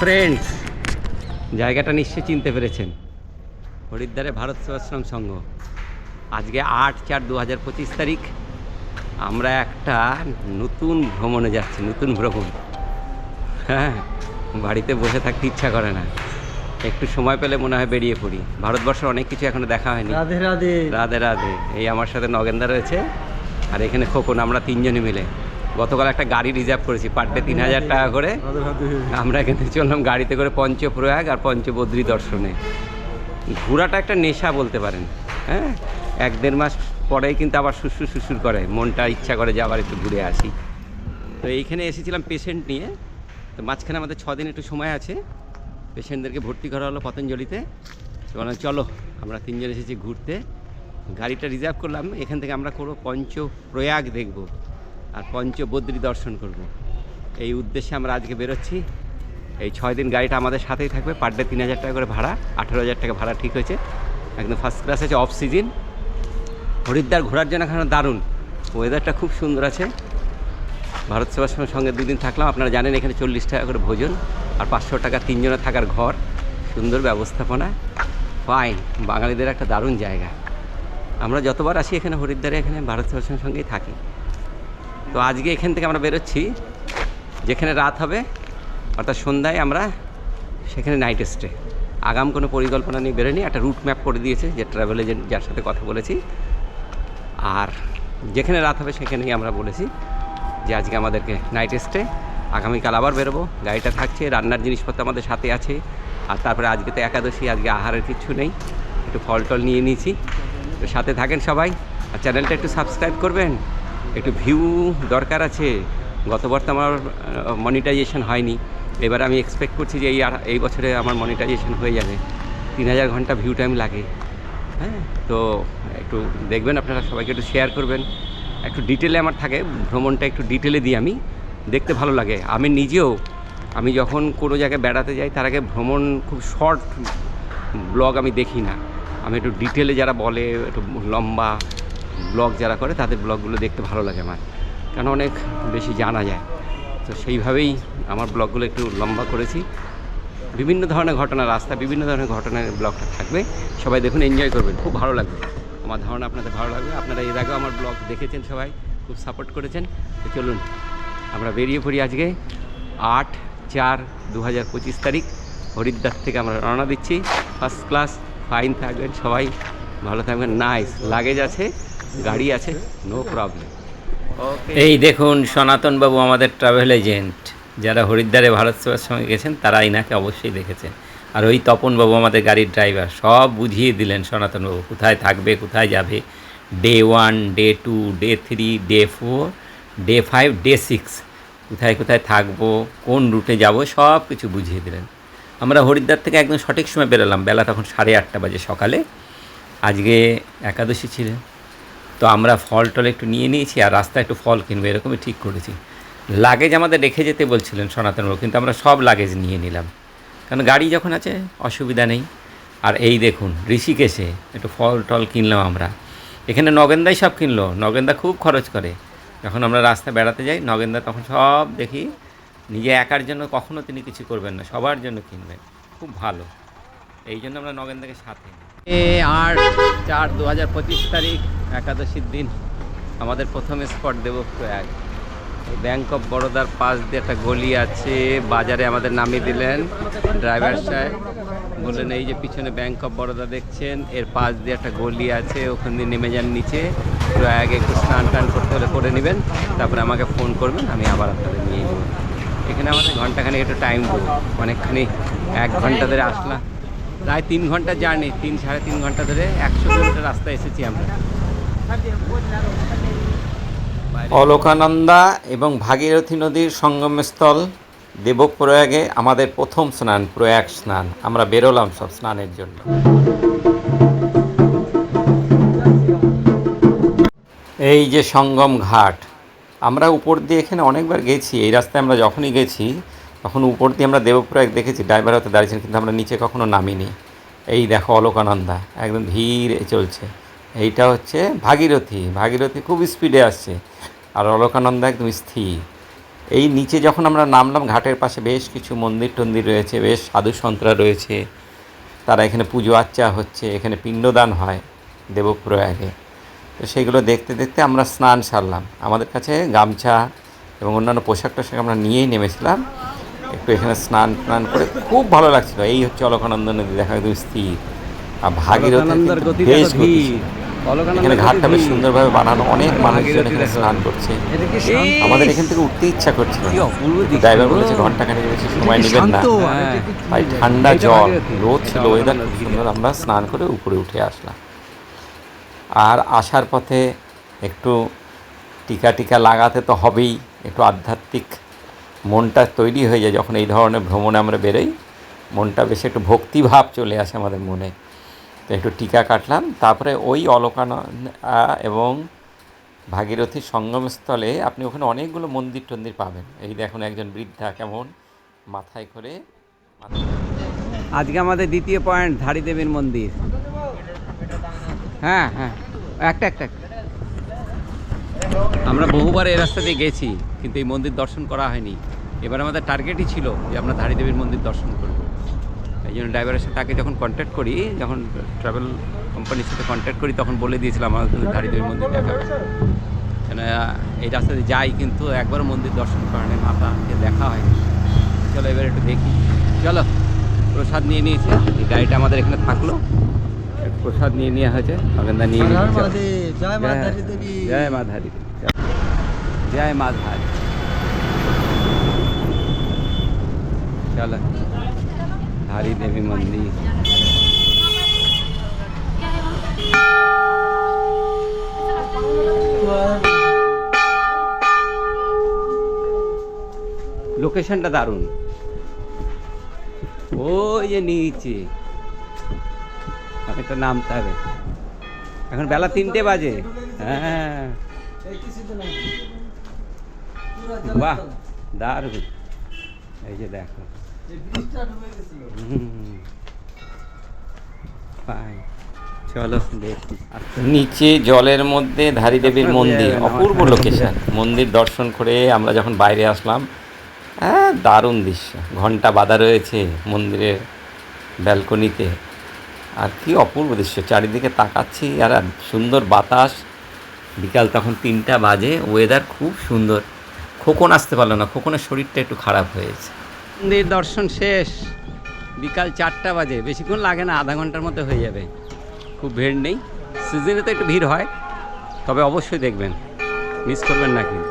Friends জায়গাটা নিশ্চয়ই চিনতে পেরেছেন। হরিদ্বারে ভারত সেবাশ্রম সংঘ। আজকে আট চার দু হাজার পঁচিশ তারিখ। আমরা একটা নতুন ভ্রমণে যাচ্ছি নতুন ভ্রমণ। হ্যাঁ বাড়িতে বসে থাকতে ইচ্ছা করে না। একটু সময় পেলে মনে হয় বেরিয়ে পড়ি। ভারতবর্ষের অনেক কিছু এখনও দেখা হয়নি। রাধে রাধে। রাধে রাধে। এই আমার সাথে নগেন্দা রয়েছে আর এখানে খোকন। আমরা তিনজনে মিলে। গতকাল একটা গাড়ি রিজার্ভ করেছি পার ডে তিন হাজার টাকা করে। আমরা এখান চললাম গাড়িতে করে পঞ্চপ্রয়াগ আর পঞ্চবদ্রী দর্শনে। ঘোরাটা একটা নেশা বলতে পারেন হ্যাঁ? এক দেড় মাস পরেই কিন্তু আবার সুসুর সুসুর করে, মনটা ইচ্ছা করে যে আবার একটু ঘুরে আসি। তো এইখানে এসেছিলাম পেশেন্ট নিয়ে, তো মাঝখানে আমাদের ছ দিন একটু সময় আছে। পেশেন্টদেরকে ভর্তি করা হলো পতঞ্জলিতে। বললাম, চলো, আমরা তিনজন এসেছি ঘুরতে। গাড়িটা রিজার্ভ করলাম, এখান থেকে আমরা করব পঞ্চপ্রয়াগ দেখব। আর পঞ্চবদ্রী দর্শন করব। এই উদ্দেশ্যে আমরা আজকে বেরোচ্ছি। এই ছয় দিন গাড়িটা আমাদের সাথেই থাকবে। পার ডে তিন হাজার টাকা করে ভাড়া, আঠেরো হাজার টাকা ভাড়া ঠিক হয়েছে। একদম ফার্স্ট ক্লাস আছে অফ সিজন হরিদ্বার ঘোরার জন্য এখানে দারুণ। ওয়েদারটা খুব সুন্দর আছে। ভারত সেবাশ্রমের সঙ্গে দুদিন থাকলাম। আপনারা জানেন এখানে চল্লিশ টাকা করে ভোজন আর পাঁচশো টাকা তিনজনে থাকার ঘর। সুন্দর ব্যবস্থাপনা। ফাইন বাঙালিদের একটা দারুণ জায়গা। আমরা যতবার আসি এখানে হরিদ্বারে, এখানে ভারত সেবাশ্রমের সঙ্গেই থাকি। তো আজকে এখান থেকে আমরা বেরোচ্ছি, যেখানে রাত হবে, অর্থাৎ সন্ধ্যায় আমরা সেখানে নাইট স্টে আগাম কোনো পরিকল্পনা নিয়ে বেরোনি একটা রুট ম্যাপ করে দিয়েছে যে ট্রাভেল এজেন্ট যার সাথে কথা বলেছি। আর যেখানে রাত হবে সেখানেই আমরা বলেছি যে আজকে আমাদেরকে নাইট স্টে আগামীকাল আবার বেরোবো, গাড়িটা থাকছে, রান্নার জিনিসপত্র আমাদের সাথে আছে। আর তারপরে আজকে তো একাদশী, আজকে আহারের কিছু নেই, একটু ফল টল নিয়ে নিয়েছি। তো সাথে থাকেন সবাই, আর চ্যানেলটা একটু সাবস্ক্রাইব করবেন। একটু ভিউ দরকার আছে। গতবার তো আমার মনিটাইজেশন হয়নি। এবার আমি এক্সপেক্ট করছি যে এই এই বছরে আমার মনিটাইজেশন হয়ে যাবে। তিন হাজার ঘণ্টা ভিউ টাইম লাগে। হ্যাঁ তো একটু দেখবেন, আপনারা সবাইকে একটু শেয়ার করবেন। একটু ডিটেলে আমার থাকে, ভ্রমণটা একটু ডিটেলে দিই আমি। দেখতে ভালো লাগে। আমি নিজেও, আমি যখন কোনো জায়গায় বেড়াতে যাই, তার আগে ভ্রমণ খুব শর্ট ব্লগ আমি দেখি না। আমি একটু ডিটেলে যারা বলে, একটু লম্বা ব্লগ যারা করে, তাদের ব্লগগুলো দেখতে ভালো লাগে আমার। কেন অনেক বেশি জানা যায়। তো সেইভাবেই আমার ব্লগগুলো একটু লম্বা করেছি। বিভিন্ন ধরনের ঘটনা রাস্তা বিভিন্ন ধরনের ঘটনার ব্লগটা থাকবে। সবাই দেখুন এনজয় করবেন। খুব ভালো লাগবে। আমার ধারণা আপনাদের ভালো লাগবে। আপনারা এর আগেও আমার ব্লগ দেখেছেন সবাই, খুব সাপোর্ট করেছেন। তো চলুন, আমরা বেরিয়ে পড়ি আজকে আট চার দু হাজার পঁচিশ তারিখ। হরিদ্বার থেকে আমরা রওনা দিচ্ছি। ফার্স্ট ক্লাস ফাইন থাকবেন সবাই। ভালো থাকবেন। নাইস লাগেজ আছে। গাড়ি আছে নো প্রবলেম এই দেখুন, সনাতন বাবু আমাদের ট্রাভেল এজেন্ট যারা হরিদ্বারে ভারত সেবার সঙ্গে গেছেন, তারা ইনাকে অবশ্যই দেখেছেন। আর ওই তপন বাবু আমাদের গাড়ির ড্রাইভার সব বুঝিয়ে দিলেন সনাতন বাবু, কোথায় থাকবে, কোথায় যাবে। Day one day two day three day four day five day six কোথায় কোথায় থাকব, কোন রুটে যাব, সব কিছু বুঝিয়ে দিলেন। আমরা হরিদ্বার থেকে একদম সঠিক সময় বেরোলাম, বেলা তখন সাড়ে আটটা বাজে সকালে। আজকে একাদশী ছিলেন। তো আমরা ফল টল একটু নিয়ে নিয়েছি আর রাস্তায় একটু ফল কিনবো, এরকমই ঠিক করেছি। লাগেজ আমাদের রেখে যেতে বলছিলেন সনাতনবাবু কিন্তু আমরা সব লাগেজ নিয়ে নিলাম। কারণ গাড়ি যখন আছে, অসুবিধা নেই। আর এই দেখুন, ঋষিকেশে একটু ফল টল কিনলাম আমরা। এখানে নগেন্দাই সব কিনলো, নগেন্দা খুব খরচ করে। যখন আমরা রাস্তা বেড়াতে যাই, নগেন্দা তখন সব দেখি, নিজে একার জন্য কখনো তিনি কিছু করবেন না, সবার জন্য কিনবেন। খুব ভালো। এই জন্য আমরা নগেন্দাকে সাথে আট চার দু হাজার পঁচিশ তারিখ, একাদশীর দিন। আমাদের প্রথম spot Dev Prayag. Bank of বরোদার পাশ দিয়ে একটা গলি আছে, বাজারে আমাদের নামিয়ে দিলেন ড্রাইভার সাহেব। বললেন, এই যে পিছনে ব্যাংক অফ বরোদা দেখছেন, এর পাশ দিয়ে একটা গলি আছে, ওখান দিয়ে নেমে যান নিচে। প্রয়াগে একটু স্নান টান করতে হলে করে নেবেন, তারপরে আমাকে ফোন করবেন, আমি আবার আপনাদের নিয়ে যাব এখানে আমাদের ঘন্টাখানে একটু টাইম দেবো, অনেকখানি এক ঘণ্টা ধরে আসলাম। প্রায় তিন ঘণ্টা জার্নি, তিন, সাড়ে তিন ঘণ্টা ধরে একশো কিলোমিটার রাস্তা এসেছি আমরা। অলকানন্দা এবং ভাগীরথী নদীর সঙ্গমস্থল দেবপ্রয়াগে আমাদের প্রথম স্নান, প্রয়াগ স্নান। আমরা বেরোলাম সব স্নানের জন্য। এই যে সঙ্গম ঘাট, আমরা উপর দিয়ে এখানে অনেকবার গেছি। এই রাস্তায় আমরা যখনই গেছি তখন উপর দিয়ে আমরা দেবপ্রয়াগ দেখেছি ড্রাইভার হতে দাঁড়িয়েছেন, কিন্তু আমরা নিচে কখনো নামিনি। এই দেখো অলোকানন্দা, একদম ধীরে চলছে। এইটা হচ্ছে ভাগীরথী। ভাগীরথী খুব স্পিডে আসছে। আর অলোকানন্দা একদম স্থির। এই নিচে যখন আমরা নামলাম, ঘাটের পাশে বেশ কিছু মন্দির টন্দির রয়েছে, বেশ সাধু সন্তরা রয়েছে। তারা এখানে পুজো আর্চা হচ্ছে, এখানে পিণ্ডদান হয় দেবপ্রয়াগে। তো সেগুলো দেখতে দেখতে আমরা স্নান সারলাম। আমাদের কাছে গামছা এবং অন্যান্য পোশাক টোশাক আমরা নিয়েই নেমেছিলাম। এখানে স্নান টান করে খুব ভালো লাগছিল। এই হচ্ছে অলকানন্দ নদী দেখা একদম স্থির আর ভাগীরথী বেশ এখানে ঘাটটা বেশ সুন্দরভাবে বানানো অনেক মানুষজন এখানে স্নান করছে? আমাদের এখান থেকে উঠতে ইচ্ছা করছিল ড্রাইভার বলেছে ঘণ্টা খানিক বেশি সময় নেবেন না। হ্যাঁ, ভাই ঠান্ডা জল রোদ ছিল ওয়েদার খুব সুন্দর আমরা স্নান করে উপরে উঠে আসলাম। আর আসার পথে একটু টিকা টিকা লাগাতে তো হবেই একটু আধ্যাত্মিক মনটা তৈরি হয়ে যায় যখন এই ধরনের ভ্রমণে আমরা বেরোই। মনটা বেশ একটু ভক্তিভাব চলে আসে আমাদের মনে। তো একটু টিকা কাটলাম। তারপরে ওই অলকান এবং ভাগীরথীর সঙ্গমস্থলে আপনি ওখানে অনেকগুলো মন্দির টন্দির পাবেন। এই দেখুন একজন বৃদ্ধা কেমন মাথায় করে আজকে আমাদের দ্বিতীয় পয়েন্ট ধারী দেবীর মন্দির। হ্যাঁ হ্যাঁ। একটা একটা একটা। আমরা বহুবার এই রাস্তা দিয়ে গেছি, কিন্তু এই মন্দির দর্শন করা হয়নি। এবার আমাদের টার্গেটই ছিল যে আমরা ধারী দেবীর মন্দির দর্শন করব। এই জন্য ড্রাইভারের সাথে তাকে যখন কন্ট্যাক্ট করি, যখন ট্রাভেল কোম্পানির সাথে কন্ট্যাক্ট করি, তখন বলে দিয়েছিলাম আমাদের কিন্তু ধারী দেবীর মন্দির দেখাবে কেন এই রাস্তা দিয়ে যাই, কিন্তু একবার মন্দির দর্শন করা নেই মাতাকে দেখা হয়নি। চলো এবার একটু দেখি। চলো, প্রসাদ নিয়ে নিয়েছে। এই গাড়িটা আমাদের এখানে থাকল। প্রসাদ নিয়ে নেওয়া হয়েছে অগেন্দা নিয়ে। জয় মা জয়- ধারী দেবী। জয় মা ধারী। জয় মা ধারী। চলো। ধারী দেবী মন্দির। লোকেশনটা দারুণ। ওই নিচে। একটা নামতে হবে। এখন বেলা তিনটে বাজে। হ্যাঁ। বাহ দারুণ। এই যে দেখো। চলো দেখি নিচে জলের মধ্যে ধারী দেবীর মন্দির অপূর্ব লোকেশন মন্দির দর্শন করে আমরা যখন বাইরে আসলাম হ্যাঁ দারুণ দৃশ্য। ঘণ্টা বাঁধা রয়েছে মন্দিরের ব্যালকনিতে। আর কি অপূর্ব দৃশ্য। চারিদিকে তাকাচ্ছি, আর সুন্দর বাতাস। বিকাল তখন তিনটা বাজে ওয়েদার খুব সুন্দর। খোকন আসতে পারল না, খোকনের শরীরটা একটু খারাপ হয়েছে। মন্দির দর্শন শেষ। বিকাল চারটা বাজে, বেশিক্ষণ লাগে না, আধা ঘণ্টার মধ্যে হয়ে যাবে। খুব ভিড় নেই, সিজনে তো একটু ভিড় হয়, তবে অবশ্যই দেখবেন। মিস করবেন না কিন্তু,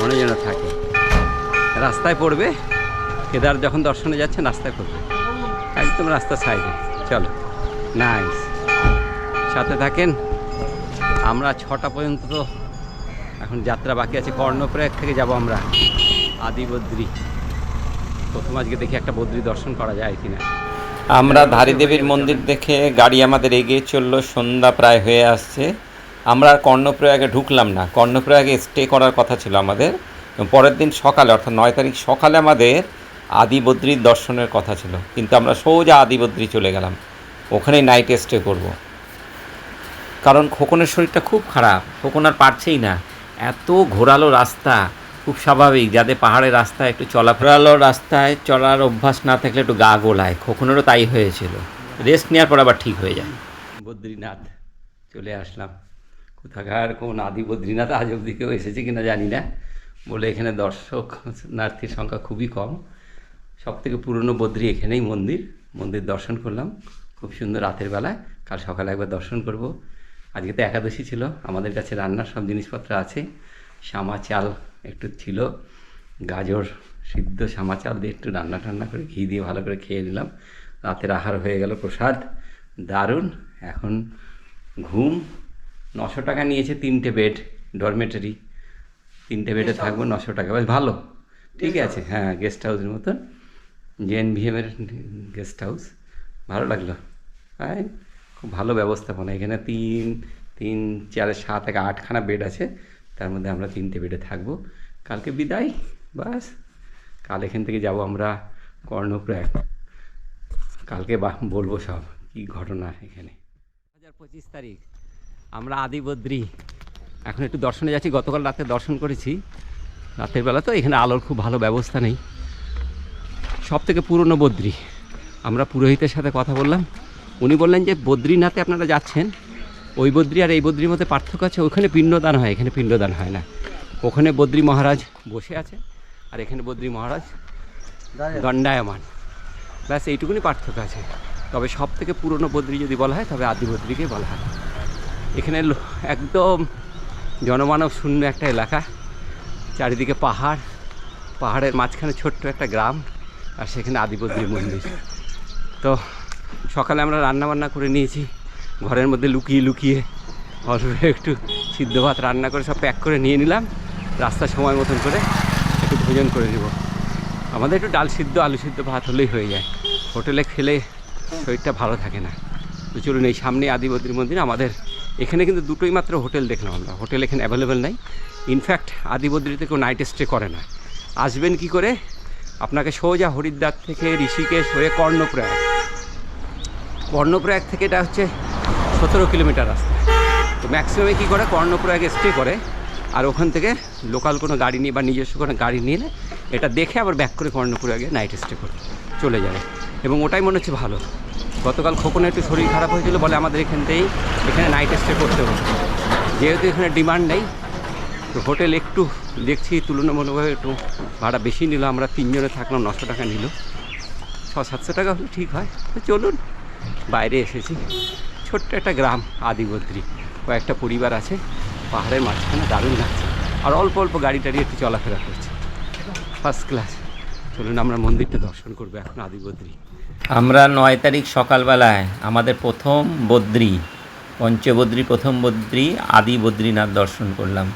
মনে যেন থাকে। রাস্তায় পড়বে, কেদার যখন দর্শনে যাচ্ছেন রাস্তায় পড়বে একদম রাস্তার সাইডে চলো। নাইস সাথে থাকেন। আমরা ছটা পর্যন্ত তো এখন যাত্রা বাকি আছে। কর্ণপ্রয়াগ থেকে যাব আমরা। আদিবদ্রী। প্রথম আজকে দেখি একটা বদ্রী দর্শন করা যায় কিনা। আমরা ধারী দেবীর মন্দির দেখে গাড়ি আমাদের এগিয়ে চলল। সন্ধ্যা প্রায় হয়ে আসছে। আমরা আর কর্ণপ্রয়াগে ঢুকলাম না। কর্ণপ্রয়াগে স্টে করার কথা ছিল আমাদের। পরের দিন সকালে, অর্থাৎ নয় তারিখ সকালে আমাদের আদি আদিবদ্রীর দর্শনের কথা ছিল। কিন্তু আমরা সোজা আদি আদিবদ্রী চলে গেলাম। ওখানেই নাইট স্টে করব। কারণ খোকনের শরীরটা খুব খারাপ, খোকন আর পারছেই না। এত ঘোরালো রাস্তা, খুব স্বাভাবিক, যাদের পাহাড়ের রাস্তায় একটু চলাফেরালো রাস্তায় চলার অভ্যাস না থাকলে একটু গা গোলায়। খোকনেরও তাই হয়েছিল। রেস্ট নেওয়ার পর আবার ঠিক হয়ে যায়। বদ্রীনাথ, চলে আসলাম। কোথাকার কোন আদি বদ্রীনাথ আজ অব্দি কেউ এসেছে কিনা জানি না। বলে এখানে দর্শক নার্থীর সংখ্যা খুবই কম। সব থেকে পুরনো বদ্রী এখানেই মন্দির। মন্দির দর্শন করলাম। খুব সুন্দর রাতের বেলায়। কাল সকালে একবার দর্শন করব। আজকে তো একাদশী ছিল আমাদের কাছে রান্নার সব জিনিসপত্র আছে। শামা চাল একটু ছিল গাজর সিদ্ধ শামা চাল দিয়ে একটু রান্না টান্না করে ঘি দিয়ে ভালো করে খেয়ে নিলাম। রাতের আহার হয়ে গেল প্রসাদ দারুণ। এখন ঘুম নশো টাকা নিয়েছে তিনটে বেড ডরমেটারি তিনটে বেডে থাকব নশো টাকা বেশ ভালো। ঠিক আছে হ্যাঁ গেস্ট হাউসের মতন। জেএন ভিএমের গেস্ট হাউস ভালো লাগল। হ্যাঁ খুব ভালো ব্যবস্থাপনা এখানে তিন তিন, চারে, সাত, এক, আটখানা বেড আছে। তার মধ্যে আমরা তিনটে বেডে থাকব। কালকে বিদায়। বাস। কাল এখান থেকে যাব আমরা কর্ণপ্রয়াগ। কালকে বা, বলব সব কী ঘটনা এখানে। হাজার পঁচিশ তারিখ। আমরা আদিবদ্রী। এখন একটু দর্শনে যাচ্ছি। গতকাল রাতে দর্শন করেছি। রাতের বেলা তো এখানে আলোর খুব ভালো ব্যবস্থা নেই। সব থেকে পুরনো বদ্রী। আমরা পুরোহিতের সাথে কথা বললাম। উনি বললেন যে বদ্রীনাথে আপনারা যাচ্ছেন ওই বদ্রী আর এই বদ্রীর মধ্যে পার্থক্য আছে ওখানে পিণ্ডদান হয় এখানে পিণ্ডদান হয় না। ওখানে বদ্রী মহারাজ বসে আছে আর এখানে বদ্রী মহারাজ দণ্ডায়মান। ব্যাস এইটুকুনি পার্থক্য আছে। তবে সব থেকে পুরনো বদ্রী যদি বলা হয় তবে আদি বদ্রীকেই বলা হয়। এখানে একদম জনমানব শূন্য একটা এলাকা চারিদিকে পাহাড় পাহাড়ের মাঝখানে ছোট্ট একটা গ্রাম আর সেখানে আদিবদ্রী মন্দির। তো সকালে আমরা রান্না বান্না করে নিয়েছি। ঘরের মধ্যে লুকিয়ে লুকিয়ে অল্প একটু সিদ্ধ ভাত রান্না করে সব প্যাক করে নিয়ে নিলাম। রাস্তা সময় মতন করে একটু ভোজন করে নেব। আমাদের একটু ডাল সিদ্ধ, আলু সিদ্ধ ভাত হলেই হয়ে যায়। হোটেলে খেলে শরীরটা ভালো থাকে না। চলুন এই সামনে আদিবদ্রী মন্দির, আমাদের এখানে কিন্তু দুটোই মাত্র হোটেল দেখলাম আমরা। হোটেল এখানে অ্যাভেলেবেল নাই। ইনফ্যাক্ট আদিবদ্রীতে কেউ নাইট স্টে করে না। আসবেন কি করে? আপনাকে সোজা হরিদ্বার থেকে ঋষিকেশ হয়ে কর্ণপ্রয়াগ। কর্ণপ্রয়াগ থেকে এটা হচ্ছে সতেরো কিলোমিটার রাস্তা। তো ম্যাক্সিমামে কী করে? কর্ণপ্রয়াগে স্টে করে। আর ওখান থেকে লোকাল কোনো গাড়ি নিয়ে বা নিজস্ব কোনো গাড়ি নিলে এটা দেখে আবার ব্যাক করে কর্ণপ্রয়াগে নাইট স্টে করে চলে যাবে। এবং ওটাই মনে হচ্ছে ভালো। গতকাল খোকনে একটু শরীর খারাপ হয়েছিল বলে আমাদের এখান থেকেই এখানে নাইট স্টে করতে হবে যেহেতু এখানে ডিমান্ড নেই, তো হোটেল একটু দেখছি, তুলনামূলকভাবে একটু ভাড়া বেশি নিল। আমরা তিনজনে থাকলাম, নশো টাকা নিল। ছ সাতশো টাকা হলে ঠিক হয়। তো চলুন। বাইরে এসেছি। ছোট্ট একটা গ্রাম আদিবদ্রী কয়েকটা পরিবার আছে, পাহাড়ের মাঝখানে দারুণ লাগছে। আর অল্প অল্প গাড়ি টাড়ি একটু চলাফেরা করছে। ফার্স্ট ক্লাস চলুন আমরা মন্দিরটা দর্শন করব এখন আদিবদ্রী আমরা নয় তারিখ সকালবেলায় আমাদের প্রথম বদ্রী, পঞ্চবদ্রী, প্রথম বদ্রী আদি বদ্রীনাথ দর্শন করলাম।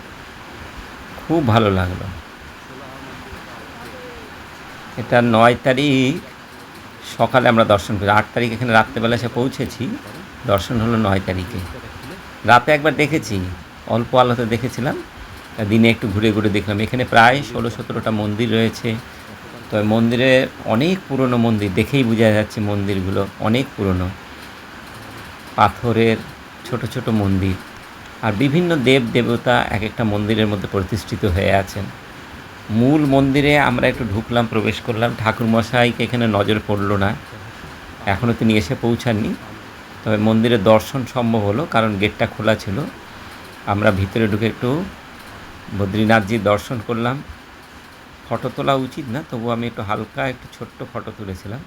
খুব ভালো লাগল। এটা নয় তারিখ সকালে আমরা দর্শন করি। আট তারিখ এখানে রাত্রেবেলা এসে পৌঁছেছি। দর্শন হলো নয় তারিখে। রাতে একবার দেখেছি, অল্প আলোতে দেখেছিলাম। দিনে একটু ঘুরে ঘুরে দেখলাম। এখানে প্রায় ষোলো সতেরোটা মন্দির রয়েছে। তো মন্দিরে অনেক পুরনো মন্দির, দেখেই বোঝা যাচ্ছে মন্দিরগুলো অনেক পুরনো। পাথরের ছোট ছোট মন্দির। আর বিভিন্ন দেব দেবতা এক একটা মন্দিরের মধ্যে প্রতিষ্ঠিত হয়ে আছেন। মূল মন্দিরে আমরা একটু ঢুকলাম, প্রবেশ করলাম। ঠাকুরমশাইকে এখানে নজর পড়ল না। এখনও তিনি এসে পৌঁছাননি। তবে মন্দিরের দর্শন সম্ভব হলো, কারণ গেটটা খোলা ছিল। আমরা ভিতরে ঢুকে একটু বদ্রীনাথজির দর্শন করলাম। ফটো তোলা উচিত না, তবু আমি একটু হালকা একটু ছোট্ট ফটো তুলেছিলাম।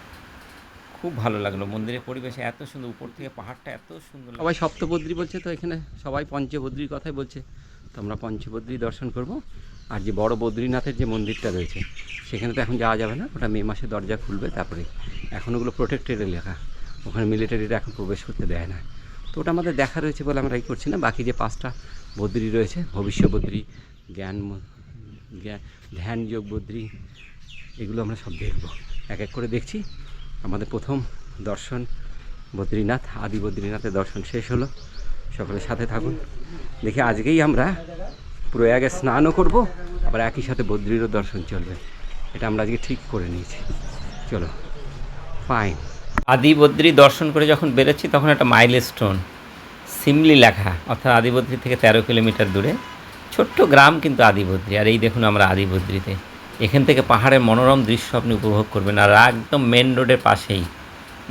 খুব ভালো লাগল। মন্দিরের পরিবেশে এত সুন্দর, উপর থেকে পাহাড়টা এত সুন্দর সবাই সপ্তবদ্রী বলছে তো এখানে সবাই পঞ্চবদ্রীর কথাই বলছে। তো আমরা পঞ্চবদ্রী দর্শন করব। আর যে বড় বদ্রীনাথের যে মন্দিরটা রয়েছে, সেখানে তো এখন যাওয়া যাবে না। ওটা মে মাসে দরজা খুলবে, তারপরে এখন ওগুলো প্রোটেক্টেড এলাকা ওখানে মিলিটারিরা এখন প্রবেশ করতে দেয় না। তো ওটা আমাদের দেখা রয়েছে বলে আমরা এই করছি না। বাকি যে পাঁচটা বদ্রী রয়েছে ভবিষ্য বদ্রী, জ্ঞান ধ্যান যোগ বদ্রী, এগুলো আমরা সব দেখব। এক এক করে দেখছি। আমাদের প্রথম দর্শন বদ্রীনাথ, আদি বদ্রীনাথের দর্শন শেষ হলো। সকলের সাথে থাকুন। দেখি আজকেই আমরা প্রয়াগে স্নানও করব, আবার একই সাথে বদ্রীরও দর্শন চলবে। এটা আমরা আজকে ঠিক করে নিয়েছি। চলো ফাইন আদিবদ্রী দর্শন করে যখন বেরোচ্ছি, তখন একটা মাইল স্টোন সিমলি লেখা অর্থাৎ আদিবদ্রী থেকে তেরো কিলোমিটার দূরে। ছোট্ট গ্রাম কিন্তু আদিবদ্রী, আর এই দেখুন আমরা আদিবদ্রীতে। এখান থেকে পাহাড়ের মনোরম দৃশ্য আপনি উপভোগ করবেন, আর একদম মেন রোডের পাশেই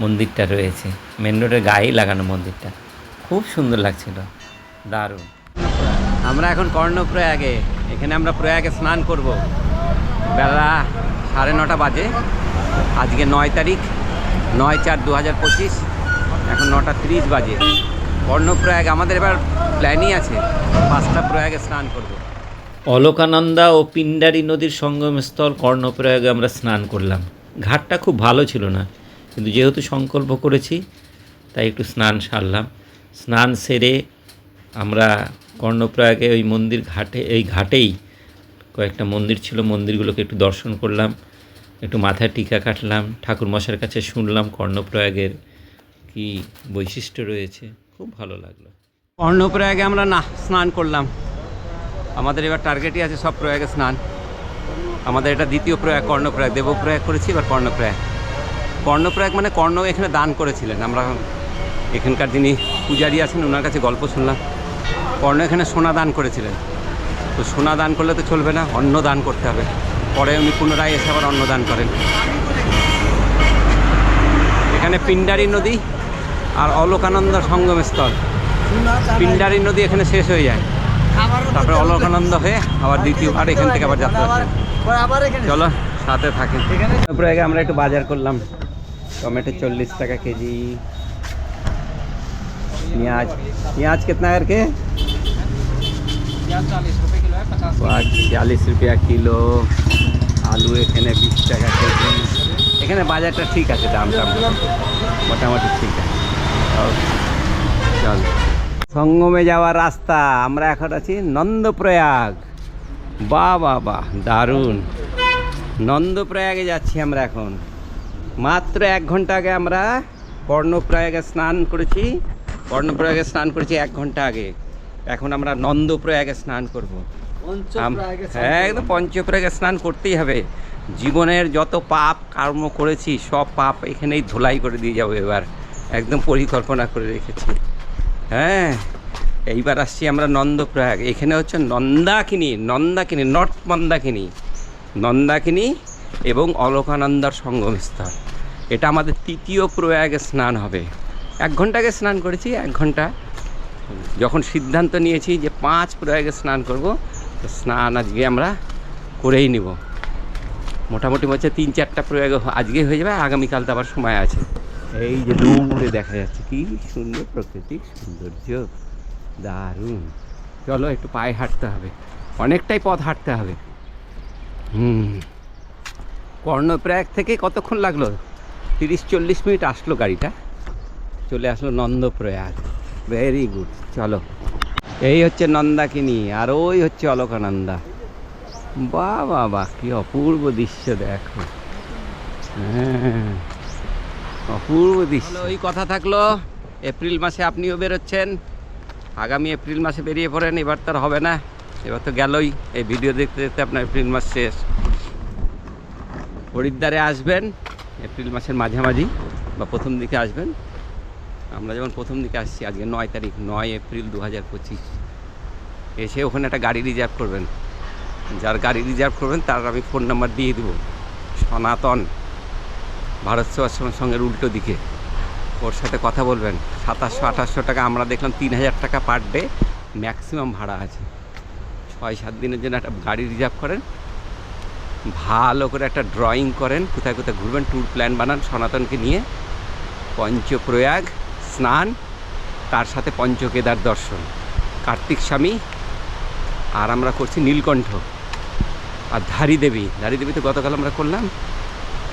মন্দিরটা রয়েছে। মেন রোডের গায়েই লাগানো মন্দিরটা। খুব সুন্দর লাগছিল। দারুণ। আমরা এখন কর্ণপ্রয়াগে, এখানে আমরা প্রয়াগে স্নান করব। বেলা সাড়ে নটা বাজে। আজকে নয় তারিখ, নয় চার দু হাজার পঁচিশ, এখন নটা তিরিশ বাজে। কর্ণপ্রয়াগ, আমাদের এবার প্ল্যানই আছে, পাঁচটা প্রয়াগে স্নান করব। অলকানন্দা ও পিণ্ডারি নদীর সঙ্গমস্থল কর্ণপ্রয়াগে আমরা স্নান করলাম। ঘাটটা খুব ভালো ছিল না, কিন্তু যেহেতু সংকল্প করেছি, তাই একটু স্নান সারলাম। স্নান সেরে আমরা কর্ণপ্রয়াগে ওই মন্দির ঘাটে, এই ঘাটেই কয়েকটা মন্দির ছিল, মন্দিরগুলোকে একটু দর্শন করলাম, একটু মাথায় টিকা কাটলাম ঠাকুর মশার কাছে শুনলাম কর্ণপ্রয়াগের কি বৈশিষ্ট্য রয়েছে, খুব ভালো লাগল। কর্ণপ্রয়াগে আমরা না, স্নান করলাম। আমাদের এবার টার্গেটই আছে সব প্রয়াগে স্নান। আমাদের এটা দ্বিতীয় প্রয়াগ, কর্ণপ্রয়াগ। দেবপ্রয়াগ করেছি, এবার কর্ণপ্রয়াগ। কর্ণপ্রয়াগ মানে কর্ণ এখানে দান করেছিলেন। আমরা এখানকার যিনি পূজারী আছেন ওনার কাছে গল্প শুনলাম। কর্ণ এখানে সোনা দান করেছিলেন। তো সোনা দান করলে তো চলবে না অন্ন দান করতে হবে। পরে উনি পুনরায় এসে আবার অন্ন দান করেন। এখানে পিন্ডারি নদী আর অলোকানন্দ সঙ্গম স্থল। পিন্ডারি নদী এখানে শেষ হয়ে যায়। তারপরে অলোকানন্দ হয়ে আবার দ্বিতীয়বার এখান থেকে আবার যাত্রা। চলো সাথে থাকেন। আমরা একটু বাজার করলাম। টমেটো চল্লিশ টাকা কেজি। प्याज। प्याज कितना करके? চালিশ রুপিয়া কিলো আলু এখানে বিশ টাকা কেজি এখানে বাজারটা ঠিক আছে দামটা মোটামুটি ঠিক আছে চল সঙ্গমে যাওয়ার রাস্তা আমরা এখন আছি নন্দপ্রয়াগ বা বা বা দারুণ নন্দপ্রয়াগে যাচ্ছি আমরা এখন মাত্র এক ঘণ্টা আগে আমরা কর্ণপ্রয়াগে স্নান করেছি কর্ণপ্রয়াগে স্নান করেছি এক ঘণ্টা আগে। এখন আমরা নন্দপ্রয়াগে স্নান করব। হ্যাঁ একদম পঞ্চপ্রয়াগে স্নান করতেই হবে। জীবনের যত পাপ কর্ম করেছি সব পাপ এখানেই ধোলাই করে দিয়ে যাব এবার। একদম পরিকল্পনা করে রেখেছি। হ্যাঁ এইবার আসছি আমরা নন্দপ্রয়াগ। এখানে হচ্ছে নন্দাকিনী নন্দাকিনী নট মন্দাকিনী নন্দাকিনী এবং অলকানন্দার সঙ্গমস্থল। এটা আমাদের তৃতীয় প্রয়াগে স্নান হবে। এক ঘণ্টা আগে স্নান করেছি, এক ঘণ্টা। যখন সিদ্ধান্ত নিয়েছি যে পাঁচ প্রয়াগে স্নান করব, তো স্নান আজকে আমরা করেই নিব। মোটামুটি হচ্ছে তিন চারটা প্রয়াগ আজকে হয়ে যাবে আগামীকাল তো আবার সময় আছে। এই যে দূরে দেখা যাচ্ছে, কি সুন্দর প্রকৃতিক সৌন্দর্য, দারুণ। চলো একটু পায়ে হাঁটতে হবে, অনেকটাই পথ হাঁটতে হবে। হুম। কর্ণপ্রয়াগ থেকে কতক্ষণ লাগল? তিরিশ চল্লিশ মিনিট আসলো গাড়িটা। চলে আসলো নন্দপ্রয়াগ। ভেরি গুড চলো। এই হচ্ছে নন্দাকিনী, আর ওই হচ্ছে অলকানন্দা। বা বাহ কি অপূর্ব দৃশ্য দেখো। হ্যাঁ অপূর্ব দৃশ্য। ওই কথা থাকল, এপ্রিল মাসে আপনিও বেরোচ্ছেন। আগামী এপ্রিল মাসে বেরিয়ে পড়েন, এবার তো হবে না। এবার তো গেলই, এই ভিডিও দেখতে দেখতে আপনার এপ্রিল মাস শেষ। হরিদ্বারে আসবেন, এপ্রিল মাসের মাঝামাঝি, বা প্রথম দিকে আসবেন। আমরা যেমন প্রথম দিকে আসছি, আজকে নয় তারিখ, নয় এপ্রিল দু হাজার পঁচিশ। এসে ওখানে একটা গাড়ি রিজার্ভ করবেন। যার গাড়ি রিজার্ভ করবেন, তার আমি ফোন নাম্বার দিয়ে দেবো। সনাতন ভারত সেবাশ্রমের সঙ্গে উল্টো দিকে। ওর সাথে কথা বলবেন। সাতাশশো, আঠাশশো টাকা, আমরা দেখলাম তিন হাজার টাকা পার ডে ম্যাক্সিমাম ভাড়া আছে। ছয়, সাত দিনের জন্য একটা গাড়ি রিজার্ভ করেন। ভালো করে একটা ড্রয়িং করেন। কোথায় কোথায় ঘুরবেন, ট্যুর প্ল্যান বানান সনাতনকে নিয়ে। পঞ্চপ্রয়াগ স্নান, তার সাথে পঞ্চকেদার দর্শন। কার্তিক স্বামী আর আমরা করছি নীলকণ্ঠ আর ধারী দেবী। ধারী দেবী তো গতকাল আমরা করলাম।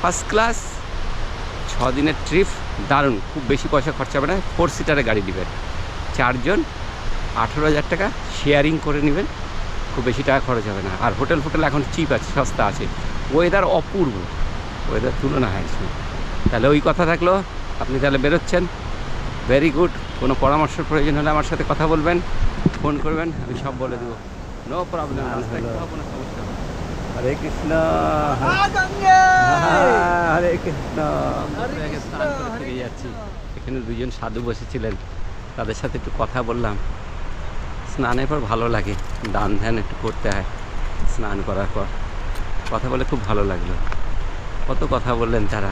ফার্স্ট ক্লাস ছ দিনের ট্রিপ দারুণ। খুব বেশি পয়সা খরচা হবে না। ফোর সিটারে গাড়ি নেবেন। চারজন, আঠেরো হাজার টাকা শেয়ারিং করে নেবেন। খুব বেশি টাকা খরচ হবে না। আর হোটেল ফোটেল এখন চিপ আছে, সস্তা আছে। ওয়েদার অপূর্ব। ওয়েদার তুলনা হয় না। তাহলে ওই কথা থাকল। আপনি তাহলে বেরোচ্ছেন। ভেরি গুড কোনো পরামর্শের প্রয়োজন হলে আমার সাথে কথা বলবেন ফোন করবেন আমি সব বলে দেবো। নো প্রবলেম কোনো সমস্যা হরে কৃষ্ণ। হরে কৃষ্ণ। স্নান করে ফিরে যাচ্ছি। এখানে দুজন সাধু বসেছিলেন। তাদের সাথে একটু কথা বললাম। স্নানের পর ভালো লাগে। দান ধ্যান একটু করতে হয় স্নান করার পর। কথা বলে খুব ভালো লাগল। কত কথা বললেন তারা।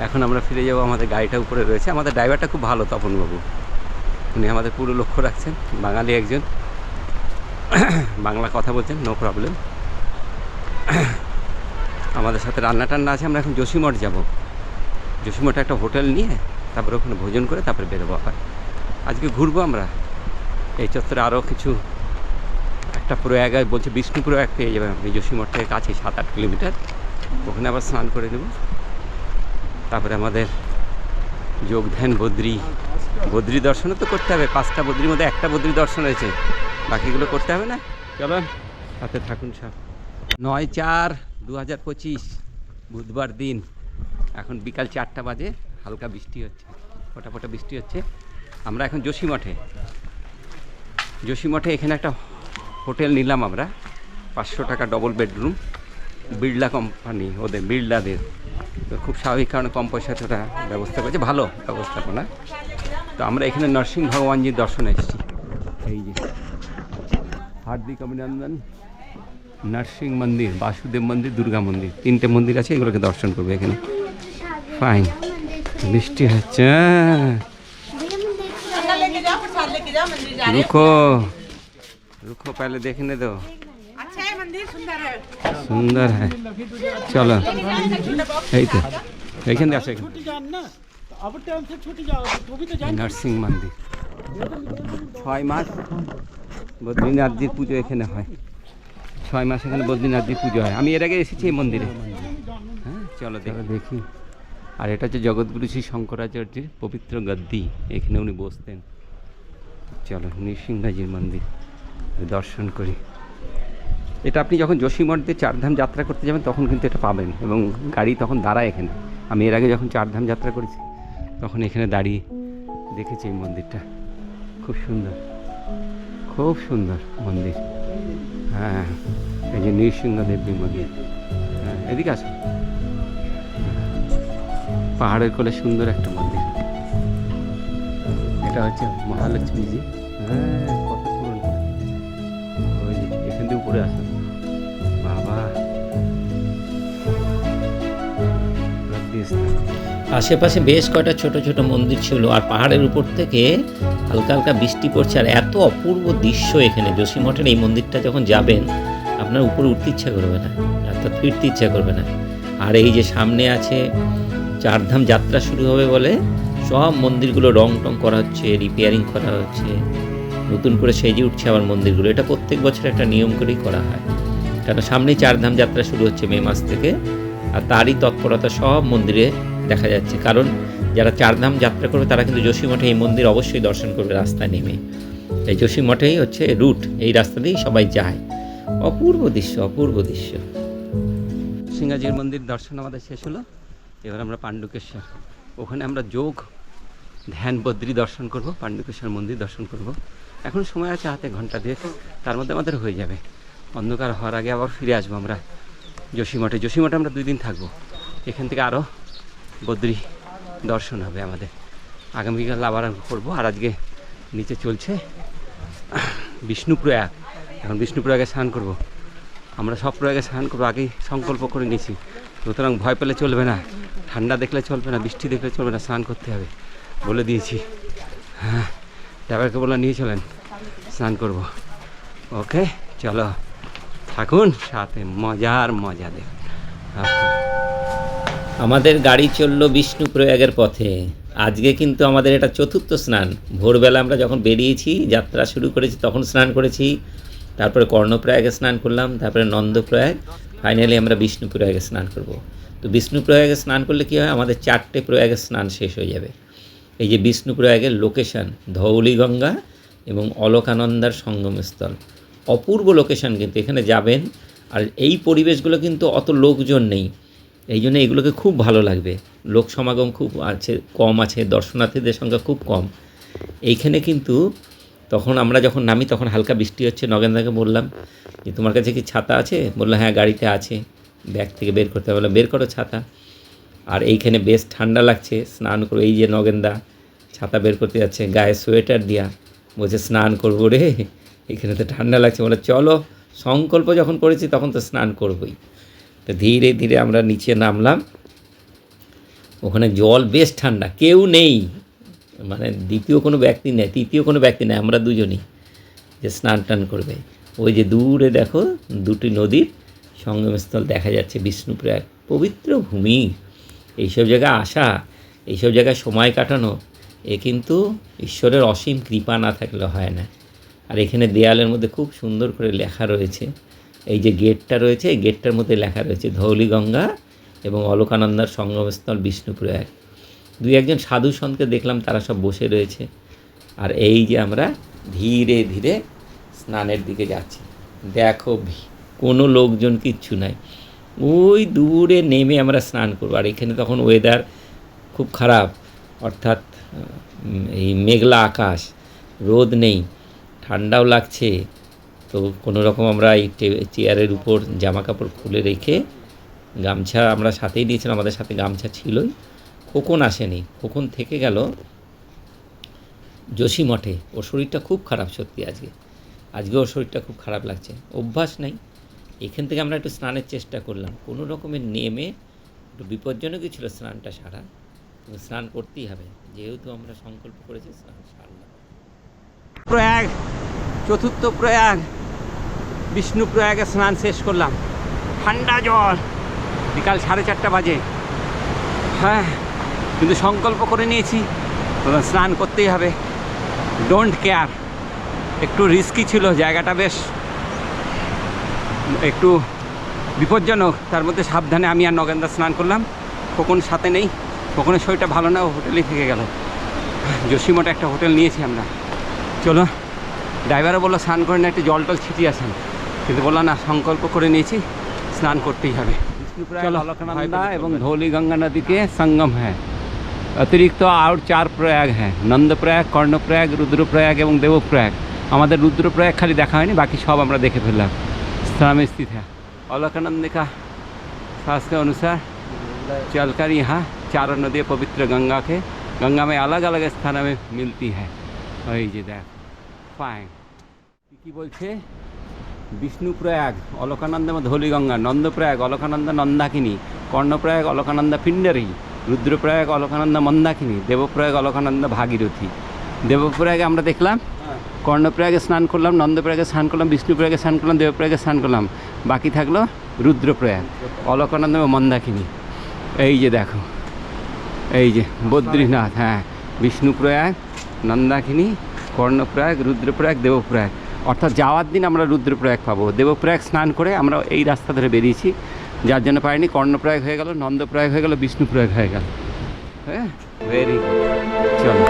এখন আমরা ফিরে যাব আমাদের গাড়িটা উপরে রয়েছে। আমাদের ড্রাইভারটা খুব ভালো, তপনবাবু। উনি আমাদের পুরো লক্ষ্য রাখছেন। বাঙালি একজন। বাংলা কথা বলছেন নো প্রবলেম আমাদের সাথে রান্না টান্না আছে, আমরা এখন যোশীমঠ যাব। যোশীমঠে একটা হোটেল নিয়ে, তারপরে ওখানে ভোজন করে তারপরে বেরোবো আবার। আজকে ঘুরবো আমরা। এই চত্বরে আরও কিছু, একটা প্রয়াগ, বলছে বিষ্ণু প্রয়াগ পেয়ে যাবেন। আপনি যোশীমঠ থেকে কাছে সাত আট কিলোমিটার। ওখানে আবার স্নান করে নেব। তারপরে আমাদের যোগ ধ্যান বদ্রী। বদ্রী দর্শনও তো করতে হবে পাঁচটা বদ্রির মধ্যে একটা বদ্রী দর্শন হয়েছে বাকিগুলো করতে হবে না? চলো সাথে থাকুন সব। নয় চার দু হাজার পঁচিশ বুধবার দিন। এখন বিকাল চারটা বাজে হালকা বৃষ্টি হচ্ছে ফোটা ফোটা বৃষ্টি হচ্ছে। আমরা এখন যোশী মঠে। যোশী মঠে এখানে একটা হোটেল নিলাম আমরা পাঁচশো টাকা ডবল বেডরুম বিড়লা কোম্পানি ওদের বিড়লাদের। তো খুব স্বাভাবিক কারণে কম পয়সাতে ওরা ব্যবস্থা করেছে। ভালো ব্যবস্থাপনা। তো আমরা এখানে নরসিংহ ভগবানজির দর্শন এসেছি। এই যে হার্দিক অভিনন্দন। নার্সিং মন্দির বাসুদেব মন্দির দুর্গা মন্দির। তিনটে মন্দির আছে এগুলোকে দর্শন করবে এখানে। ফাইন বৃষ্টি হচ্ছে হ্যাঁ। রুখো। রুখো পহলে দেখে নে তো। সুন্দর। হ্যাঁ। চলো। এই তো এইখানে আছে নার্সিং মন্দির। ছয় মাস বদ্রীনাথজির পুজো এখানে হয়। ছয় মাস এখানে বদ্রীনাথজির পুজো হয়। আমি এর আগে এসেছি এই মন্দিরে। হ্যাঁ চলো দেখো। দেখি। আর এটা হচ্ছে জগৎগুরু শ্রী শঙ্করাচার্যের পবিত্র গদ্দি। এখানে উনি বসতেন। চলো নৃসিংহাজির মন্দির। দর্শন করি। এটা আপনি যখন যোশীমঠ দিয়ে চারধাম যাত্রা করতে যাবেন, তখন কিন্তু এটা পাবেন এবং গাড়ি তখন দাঁড়ায় এখানে। আমি এর আগে যখন চারধাম যাত্রা করেছি, তখন এখানে দাঁড়িয়ে দেখেছি এই মন্দিরটা। খুব সুন্দর। খুব সুন্দর মন্দির। হ্যাঁ এই যে নৃসিংহদেবী মন্দির। হ্যাঁ এদিকে আসো পাহাড়ের কোলে সুন্দর একটা মন্দির। এটা হচ্ছে মহালক্ষ্মীজি হ্যাঁ কত পুরনো। ওই এখান থেকে উপরে আসো রাত্রি আশেপাশে বেশ কয়টা ছোট ছোট মন্দির ছিল আর পাহাড়ের উপর থেকে হালকা হালকা বৃষ্টি পড়ছে আর এত অপূর্ব দৃশ্য এখানে। যোশীমঠের এই মন্দিরটা যখন যাবেন, আপনার উপরে উঠতে ইচ্ছা করবে না অর্থাৎ ফিরতে ইচ্ছা করবে না। আর এই যে সামনে আছে চারধাম যাত্রা শুরু হবে বলে সব মন্দিরগুলো রং টং করা হচ্ছে রিপেয়ারিং করা হচ্ছে, নতুন করে সেজে উঠছে আবার মন্দিরগুলো। এটা প্রত্যেক বছর একটা নিয়ম করেই করা হয়। কারণ সামনেই চারধাম যাত্রা শুরু হচ্ছে মে মাস থেকে। আর তারই তৎপরতা সব মন্দিরে দেখা যাচ্ছে। কারণ যারা চারধাম যাত্রা করবে, তারা কিন্তু যোশীমঠে এই মন্দির অবশ্যই দর্শন করবে রাস্তায় নেমে। এই যোশীমঠেই হচ্ছে রুট এই রাস্তা দিয়েই সবাই যায়। অপূর্ব দৃশ্য অপূর্ব দৃশ্য। সিংহাজির মন্দির দর্শন আমাদের শেষ হলো। এবার আমরা পাণ্ডুকেশ্বর। ওখানে আমরা যোগ, ধ্যান, বদ্রী দর্শন করব, পাণ্ডুকেশ্বর মন্দির দর্শন করব। এখন সময় আছে হাতে ঘণ্টা দিয়ে তার মধ্যে আমাদের হয়ে যাবে। অন্ধকার হওয়ার আগে আবার ফিরে আসব আমরা। যোশীমঠে যোশীমঠে আমরা দুই দিন থাকব। এখান থেকে আরও বদ্রী দর্শন হবে আমাদের। আগামীকাল আবার করব। আর আজকে নিচে চলছে বিষ্ণুপ্রয়াগ। এখন বিষ্ণুপ্রয়াগে স্নান করব। আমরা সব প্রয়াগে স্নান করব। আগেই সংকল্প করে নিয়েছি। সুতরাং ভয় পেলে চলবে না। ঠান্ডা দেখলে চলবে না। বৃষ্টি দেখলে চলবে না। স্নান করতে হবে। বলে দিয়েছি। হ্যাঁ ড্রাইভারকে বলে নিয়ে চলেন। স্নান করব। ওকে, চলো। থাকুন, সাথে মজার মজা দেখুন আমাদের গাড়ি চলল বিষ্ণু প্রয়াগের পথে। আজকে কিন্তু আমাদের এটা চতুর্থ স্নান। ভোরবেলা আমরা যখন বেরিয়েছি, যাত্রা শুরু করেছি, তখন স্নান করেছি। তারপরে কর্ণপ্রয়াগে স্নান করলাম, তারপরে নন্দপ্রয়াগ ফাইনালি আমরা বিষ্ণু প্রয়াগে স্নান করব। তো বিষ্ণু প্রয়াগে স্নান করলে কী হয়? আমাদের চারটে প্রয়াগের স্নান শেষ হয়ে যাবে। এই যে বিষ্ণু প্রয়াগের লোকেশান ধৌলিগঙ্গা এবং অলকানন্দার সঙ্গমস্থল। অপূর্ব লোকেশান কিন্তু এখানে যাবেন। আর এই পরিবেশগুলো কিন্তু অত লোকজন নেই। এই জন্য এগুলোকে খুব ভালো লাগবে। লোক সমাগম খুব আছে, কম আছে, দর্শনার্থীদের সংখ্যা খুব কম। এইখানে কিন্তু তখন আমরা যখন নামি তখন হালকা বৃষ্টি হচ্ছে। নগেন্দাকে বললাম যে, তোমার কাছে কি ছাতা আছে? বলল হ্যাঁ গাড়িতে আছে। ব্যাগ থেকে বের করতে বললাম বের করো ছাতা। আর এইখানে বেশ ঠান্ডা লাগছে। স্নান করো। এই যে নগেন্দা, ছাতা বের করতে যাচ্ছে। গায়ে সোয়েটার দিয়া। বলছে, স্নান করব রে। এখানে তো ঠান্ডা লাগছে। বলে, চলো, সংকল্প যখন করেছি, তখন তো স্নান করবই। তো ধীরে ধীরে আমরা নিচে নামলাম। ওখানে জল বেশ ঠান্ডা, কেউ নেই। মানে দ্বিতীয় কোনো ব্যক্তি নেই, তৃতীয় কোনো ব্যক্তি নেই, আমরা দুজনই যে স্নান টান করবে। ওই যে দূরে দেখো, দুটি নদীর সঙ্গমস্থল দেখা যাচ্ছে, বিষ্ণুপ্রয়াগ, পবিত্র ভূমি। এইসব জায়গায় আসা, এইসব জায়গায় সময় কাটানো, এ কিন্তু ঈশ্বরের অসীম কৃপা না থাকলে হয় না। আর এখানে দেয়ালের মধ্যে খুব সুন্দর করে লেখা রয়েছে। এই যে গেটটা রয়েছে, এই গেটটার মধ্যে লেখা রয়েছে ধৌলিগঙ্গা এবং অলকানন্দার সঙ্গমস্থল বিষ্ণুপ্রয়াগ দুই একজন সাধু সন্তকে দেখলাম, তারা সব বসে রয়েছে। আর এই যে আমরা ধীরে ধীরে স্নানের দিকে যাচ্ছি। দেখো কোনো লোকজন কিচ্ছু নাই। ওই দূরে নেমে আমরা স্নান করব। আর এখানে তখন ওয়েদার খুব খারাপ। অর্থাৎ এই মেঘলা আকাশ, রোদ নেই। ঠান্ডাও লাগছে, তো কোনো রকম আমরা এই চেয়ারের উপর জামা কাপড় খুলে রেখে গামছা আমরা সাথেই নিয়েছিলাম আমাদের সাথে গামছা ছিলই। খোকন আসেনি, খোকন থেকে গেল যোশী মঠে। ওর শরীরটা খুব খারাপ সত্যি আজকে। আজকে ওর শরীরটা খুব খারাপ লাগছে। অভ্যাস নাই। এখান থেকে আমরা একটু স্নানের চেষ্টা করলাম। কোনো রকমের নেমে একটু বিপজ্জনকই ছিল স্নানটা সারা। স্নান করতেই হবে। যেহেতু আমরা সংকল্প করেছি স্নান প্রয়াগ, চতুর্থ প্রয়াগ। বিষ্ণু প্রয়াগে স্নান শেষ করলাম। ঠান্ডা জল বিকাল সাড়ে চারটা বাজে। হ্যাঁ কিন্তু সংকল্প করে নিয়েছি স্নান করতেই হবে। ডোন্ট কেয়ার একটু রিস্কি ছিল, জায়গাটা বেশ একটু বিপজ্জনক। তার মধ্যে সাবধানে আমি আর নগেন্দা স্নান করলাম। খোকন সাথে নেই। খোকনের শরীরটা ভালো না হোটেলেই থেকে গেল। জসিমঠে একটা হোটেল নিয়েছি আমরা। চলো ড্রাইভারও বললো স্নান করে না একটু জল টল ছিটিয়ে আসেন কিন্তু বললো না সংকল্প করে নিয়েছি স্নান করতেই হবে চলো अलकनंदा এবং ধৌলি গঙ্গা নদী के संगम है অতিরিক্ত আর চার প্রয়াগ হ্যাঁ নন্দপ্রয়াগ কর্ণপ্রয়াগ রুদ্রপ্রয়াগ এবং দেবপ্রয়াগ আমাদের রুদ্রপ্রয়াগ খালি দেখা হয়নি বাকি সব আমরা দেখে ফেললাম स्थान में स्थित है अलकनंद का सास के अनुसार चलकर यहाँ चारों नदियाँ पवित्र गंगा के गंगा में अलग अलग स्थान में मिलती है ওই যে দেখ ফাইন কি বলছে? বিষ্ণুপ্রয়াগ অলকানন্দ ধৌলিগঙ্গা নন্দপ্রয়াগ অলকানন্দ নন্দাকিনী কর্ণপ্রয়াগ অলকানন্দ পিণ্ডরী রুদ্রপ্রয়াগ অলকানন্দ মন্দাকিনী দেবপ্রয়াগ অলকানন্দ ভাগীরথী। দেবপ্রয়াগে আমরা দেখলাম কর্ণপ্রয়াগে স্নান করলাম নন্দপ্রয়াগে স্নান করলাম বিষ্ণুপ্রয়াগে স্নান করলাম দেবপ্রয়াগে স্নান করলাম। বাকি থাকল রুদ্রপ্রয়াগ অলকানন্দ এবং মন্দাকিনী। এই যে দেখো এই যে বদ্রীনাথ হ্যাঁ বিষ্ণুপ্রয়াগ নন্দাকিনী কর্ণপ্রয়াগ রুদ্রপ্রয়াগ দেবপ্রয়াগ অর্থাৎ যাওয়ার দিন আমরা রুদ্রপ্রয়াগ পাবো। দেবপ্রয়াগ স্নান করে আমরা এই রাস্তা ধরে বেরিয়েছি। যার জন্য পাইনি কর্ণপ্রয়াগ হয়ে গেল নন্দপ্রয়াগ হয়ে গেল বিষ্ণুপ্রয়াগ হয়ে গেল। হ্যাঁ? ভেরি চলো।